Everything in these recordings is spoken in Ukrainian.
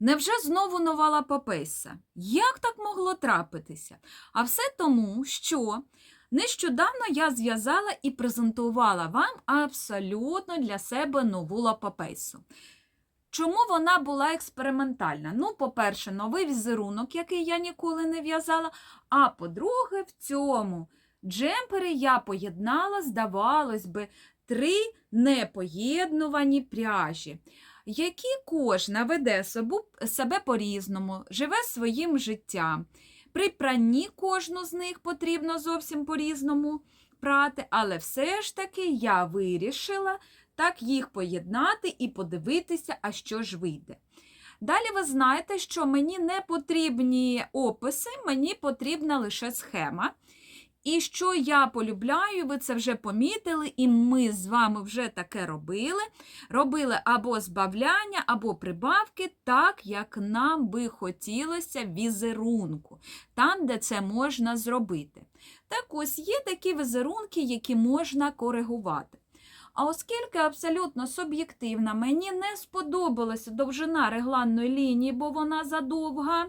Невже знову нова лапопеса? Як так могло трапитися? А все тому, що нещодавно я зв'язала і презентувала вам абсолютно для себе нову лапопесу. Чому вона була експериментальна? Ну, по-перше, новий візерунок, який я ніколи не в'язала. А по-друге, в цьому джемпері я поєднала, здавалось би, три непоєднувані пряжі які кожна веде себе по-різному, живе своїм життям. При пранні кожну з них потрібно зовсім по-різному прати, але все ж таки я вирішила так їх поєднати і подивитися, а що ж вийде. Далі ви знаєте, що мені не потрібні описи, мені потрібна лише схема. І що я полюбляю, ви це вже помітили, і ми з вами вже таке робили. Робили або збавляння, або прибавки, так, як нам би хотілося візерунку, там, де це можна зробити. Так ось є такі візерунки, які можна коригувати. А оскільки абсолютно суб'єктивна, мені не сподобалася довжина регланної лінії, бо вона задовга.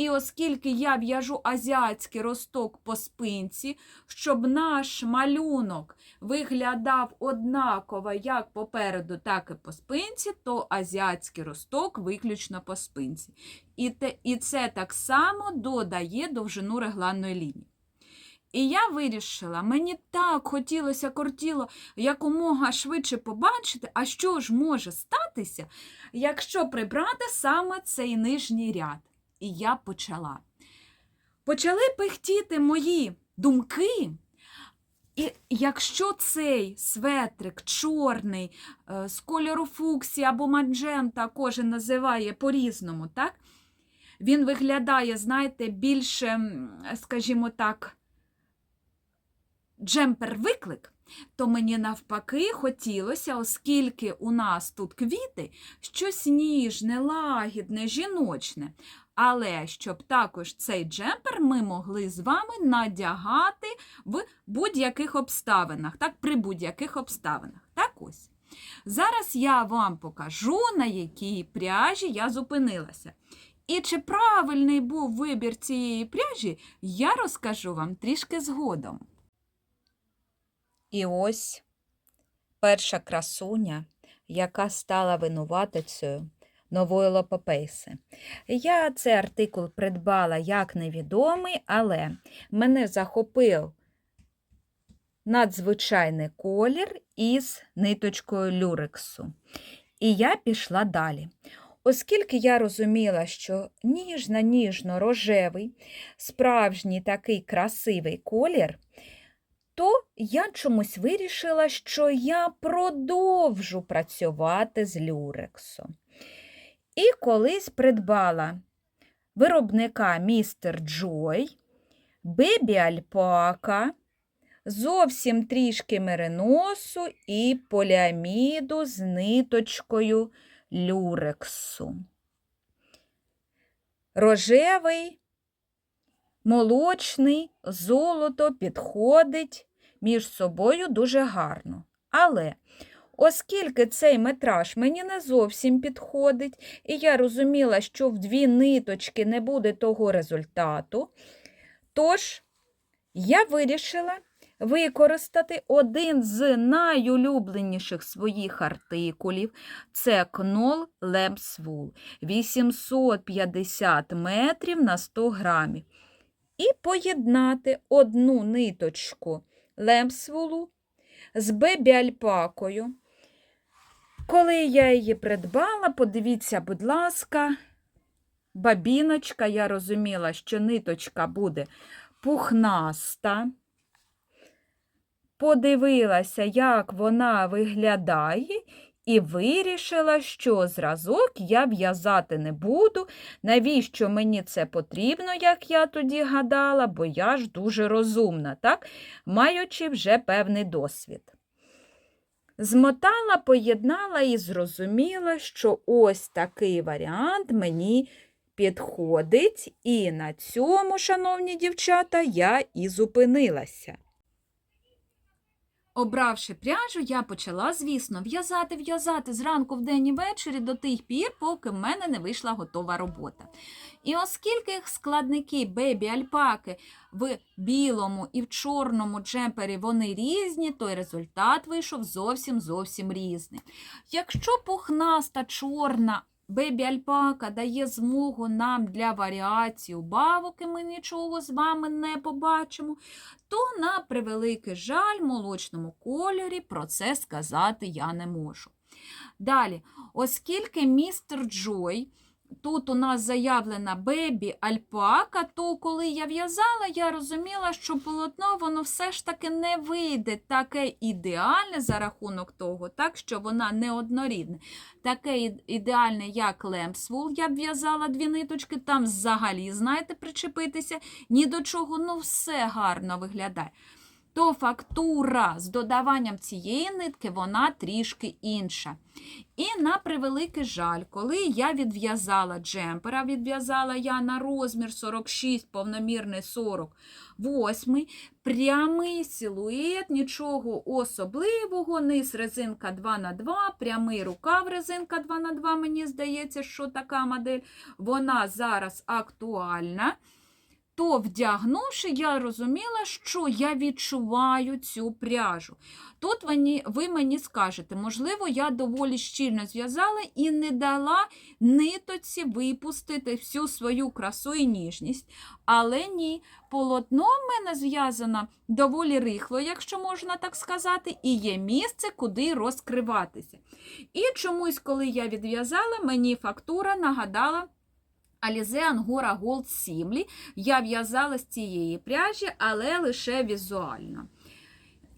І оскільки я в'яжу азіатський росток по спинці, щоб наш малюнок виглядав однаково як попереду, так і по спинці, то азіатський росток виключно по спинці. І, те, і це так само додає довжину регланної лінії. І я вирішила, мені так хотілося кортіло якомога швидше побачити, а що ж може статися, якщо прибрати саме цей нижній ряд. І я почала. Почали пихтіти мої думки. І якщо цей светрик чорний, е, з кольору фуксі або маджента, кожен називає по-різному, так? він виглядає, знаєте, більше, скажімо так, джемпер-виклик, то мені навпаки хотілося, оскільки у нас тут квіти, щось ніжне, лагідне, жіночне. Але щоб також цей джемпер ми могли з вами надягати в будь-яких обставинах, так, при будь-яких обставинах. Так ось. Зараз я вам покажу, на якій пряжі я зупинилася. І чи правильний був вибір цієї пряжі, я розкажу вам трішки згодом. І ось перша красуня, яка стала винуватицею нової лопопейси. Я цей артикул придбала як невідомий, але мене захопив надзвичайний колір із ниточкою люрексу. І я пішла далі. Оскільки я розуміла, що ніжно-ніжно-рожевий, справжній такий красивий колір, то я чомусь вирішила, що я продовжу працювати з люрексом. І колись придбала виробника містер Джой, бебі альпака, зовсім трішки мериносу і поліаміду з ниточкою люрексу. Рожевий, молочний, золото підходить між собою дуже гарно. Але Оскільки цей метраж мені не зовсім підходить, і я розуміла, що в дві ниточки не буде того результату, тож я вирішила використати один з найулюбленіших своїх артикулів це Lamps Wool 850 метрів на 100 грамів. І поєднати одну ниточку лемсвулу з бебі-альпакою. Коли я її придбала, подивіться, будь ласка, бабіночка, я розуміла, що ниточка буде пухнаста. Подивилася, як вона виглядає, і вирішила, що зразок я в'язати не буду. Навіщо мені це потрібно, як я тоді гадала, бо я ж дуже розумна, так? маючи вже певний досвід. Змотала, поєднала і зрозуміла, що ось такий варіант мені підходить, і на цьому, шановні дівчата, я і зупинилася. Обравши пряжу, я почала, звісно, в'язати, в'язати зранку вдень і ввечері до тих пір, поки в мене не вийшла готова робота. І оскільки складники бебі альпаки в білому і в чорному джемпері вони різні, то й результат вийшов зовсім зовсім різний. Якщо пухнаста чорна бебі альпака дає змогу нам для варіації убавок, і ми нічого з вами не побачимо, то на превеликий жаль, молочному кольорі про це сказати я не можу. Далі, оскільки містер Джой. Тут у нас заявлена бебі альпака, то коли я в'язала, я розуміла, що полотно воно все ж таки не вийде таке ідеальне за рахунок того, так що вона не однорідне. Таке ідеальне, як лемпсвул, я б в'язала дві ниточки, там взагалі, знаєте, причепитися ні до чого, ну все гарно виглядає. То фактура з додаванням цієї нитки, вона трішки інша. І на превеликий жаль, коли я відв'язала джемпера, відв'язала я на розмір 46, повномірний 48, прямий силует, нічого особливого, низ резинка 2х2, прямий рукав резинка 2х2, мені здається, що така модель, вона зараз актуальна. То, вдягнувши, я розуміла, що я відчуваю цю пряжу. Тут ви, мені скажете, можливо, я доволі щільно зв'язала і не дала нитоці випустити всю свою красу і ніжність. Але ні, полотно в мене зв'язано доволі рихло, якщо можна так сказати, і є місце, куди розкриватися. І чомусь, коли я відв'язала, мені фактура нагадала. Alize Ангора Голд Сімлі. Я в'язала з цієї пряжі, але лише візуально.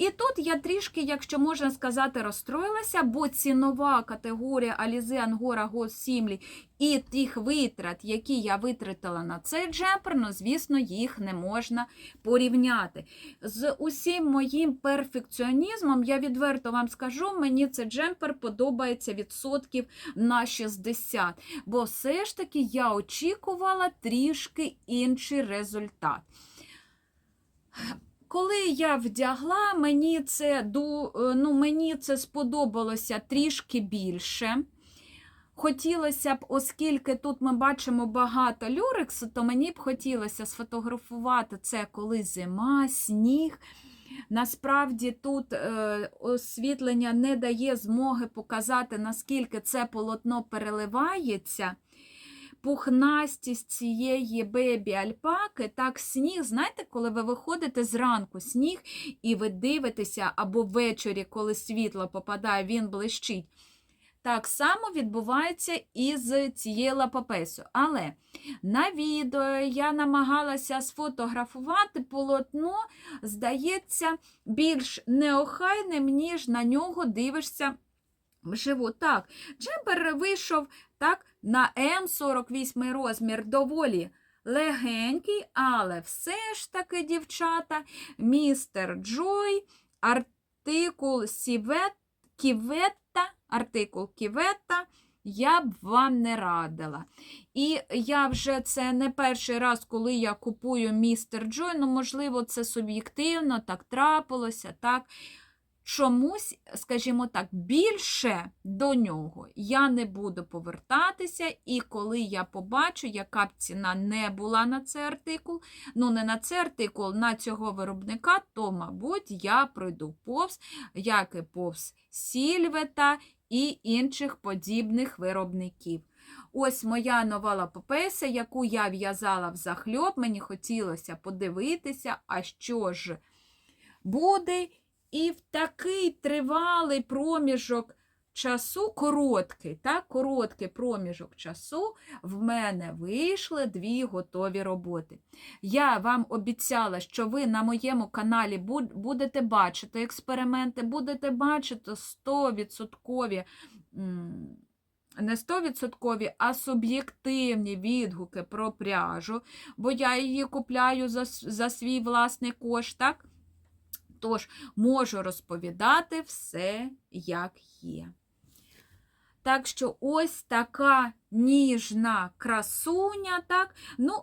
І тут я трішки, якщо можна сказати, розстроїлася, бо цінова категорія Alize Angora Gold Simli і тих витрат, які я витратила на цей джемпер, ну, звісно, їх не можна порівняти. З усім моїм перфекціонізмом, я відверто вам скажу, мені цей джемпер подобається відсотків на 60, бо все ж таки я очікувала трішки інший результат. Коли я вдягла, мені це, е, ну, мені це сподобалося трішки більше. Хотілося б, оскільки тут ми бачимо багато люрексу, то мені б хотілося сфотографувати це, коли зима, сніг. Насправді тут е, освітлення не дає змоги показати, наскільки це полотно переливається. Пухнастість цієї бебі альпаки, так сніг, знаєте, коли ви виходите зранку сніг і ви дивитеся, або ввечері, коли світло попадає, він блищить. Так само відбувається і з цією лапопесою. Але на відео я намагалася сфотографувати полотно, здається, більш неохайним, ніж на нього дивишся вживу. Так, джемпер вийшов так, на М48 розмір доволі легенький, але все ж таки, дівчата, містер Джой, артикул Сівет, Ківетта, артикул Ківетта, я б вам не радила. І я вже це не перший раз, коли я купую містер Джой, ну, можливо, це суб'єктивно, так трапилося, так. Чомусь, скажімо так, більше до нього я не буду повертатися, і коли я побачу, яка б ціна не була на цей артикул, ну не на цей артикул, на цього виробника, то, мабуть, я пройду повз, як і повз Сільвета і інших подібних виробників. Ось моя нова лапопеса, яку я в'язала в захльоп, мені хотілося подивитися, а що ж буде. І в такий тривалий проміжок часу, короткий, так, короткий проміжок часу, в мене вийшли дві готові роботи. Я вам обіцяла, що ви на моєму каналі будете бачити експерименти, будете бачити 100% не 100%, а суб'єктивні відгуки про пряжу, бо я її купляю за, за свій власний кошт, так? Тож можу розповідати все, як є. Так що ось така ніжна красуня, так? Ну,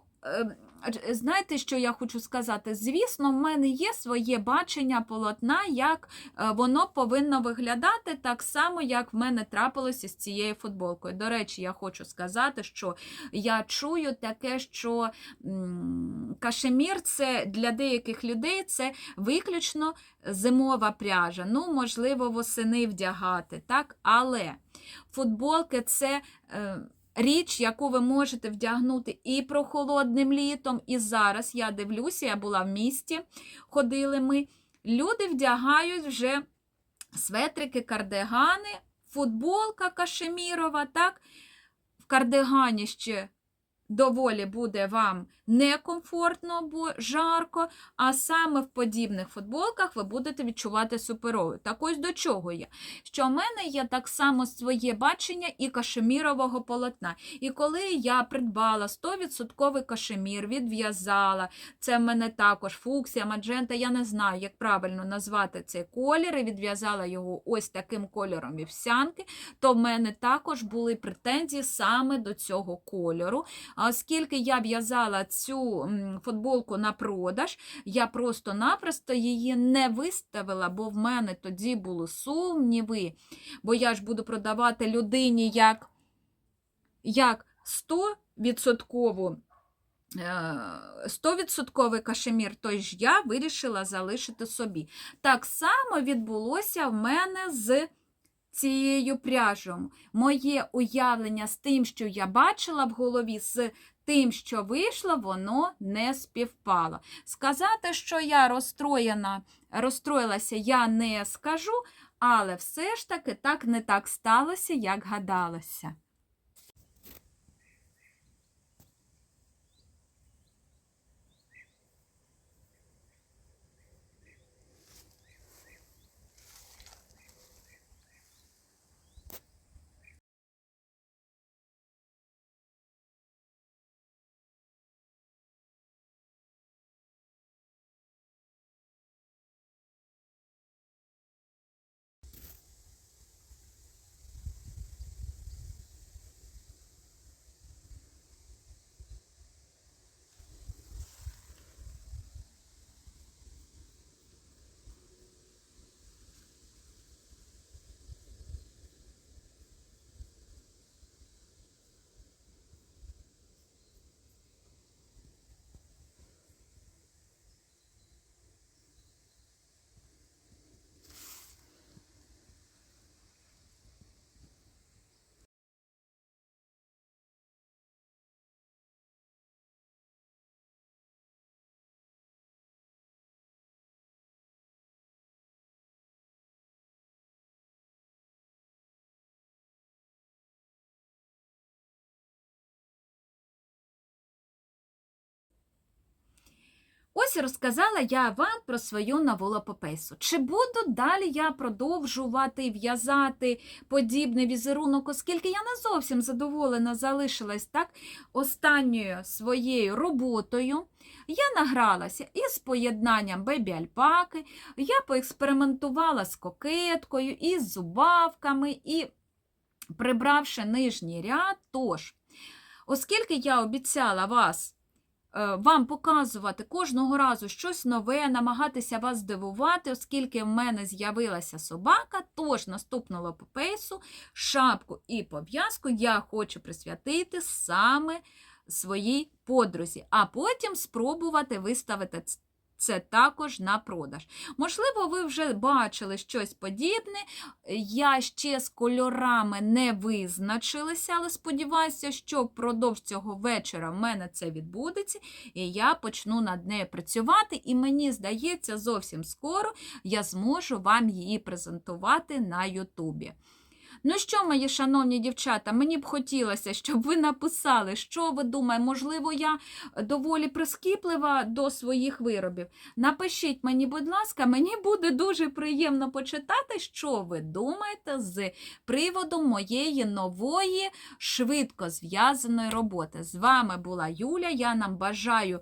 Знаєте, що я хочу сказати? Звісно, в мене є своє бачення полотна, як е, воно повинно виглядати так само, як в мене трапилося з цією футболкою. До речі, я хочу сказати, що я чую таке, що кашемір це для деяких людей це виключно зимова пряжа. Ну, можливо, восени вдягати, так? Але футболки це. Річ, яку ви можете вдягнути і прохолодним літом, і зараз я дивлюся, я була в місті, ходили ми. Люди вдягають вже светрики, кардигани, футболка кашемірова, так? В кардигані ще доволі буде вам некомфортно, бо жарко, а саме в подібних футболках ви будете відчувати суперовою. Так ось до чого я? Що в мене є так само своє бачення і кашемірового полотна. І коли я придбала 100% кашемір, відв'язала, це в мене також фуксія, маджента, я не знаю, як правильно назвати цей колір, і відв'язала його ось таким кольором вівсянки, то в мене також були претензії саме до цього кольору. Оскільки я в'язала цю футболку на продаж, я просто-напросто її не виставила, бо в мене тоді були сумніви, бо я ж буду продавати людині як, як 100% е, 100% кашемір, той ж я вирішила залишити собі. Так само відбулося в мене з цією пряжом. Моє уявлення з тим, що я бачила в голові, з тим, що вийшло, воно не співпало. Сказати, що я розстроєна, розстроїлася, я не скажу, але все ж таки так не так сталося, як гадалося. Ось розказала я вам про свою нову лапопейсу. Чи буду далі я продовжувати в'язати подібний візерунок, оскільки я не зовсім задоволена залишилась так останньою своєю роботою. Я награлася із поєднанням бебі-альпаки, я поекспериментувала з кокеткою, із зубавками, і прибравши нижній ряд, тож, оскільки я обіцяла вас вам показувати кожного разу щось нове, намагатися вас здивувати, оскільки в мене з'явилася собака, тож наступну лапопейсу, шапку і пов'язку я хочу присвятити саме своїй подрузі, а потім спробувати виставити це також на продаж. Можливо, ви вже бачили щось подібне. Я ще з кольорами не визначилася, але сподіваюся, що впродовж цього вечора в мене це відбудеться, і я почну над нею працювати. І мені здається, зовсім скоро я зможу вам її презентувати на Ютубі. Ну що, мої шановні дівчата, мені б хотілося, щоб ви написали, що ви думаєте, можливо, я доволі прискіплива до своїх виробів. Напишіть мені, будь ласка, мені буде дуже приємно почитати, що ви думаєте з приводу моєї нової, швидко зв'язаної роботи. З вами була Юля. Я нам бажаю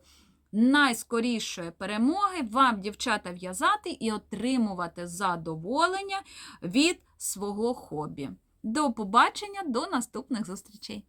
найскорішої перемоги вам, дівчата, в'язати і отримувати задоволення від свого хобі. До побачення, до наступних зустрічей!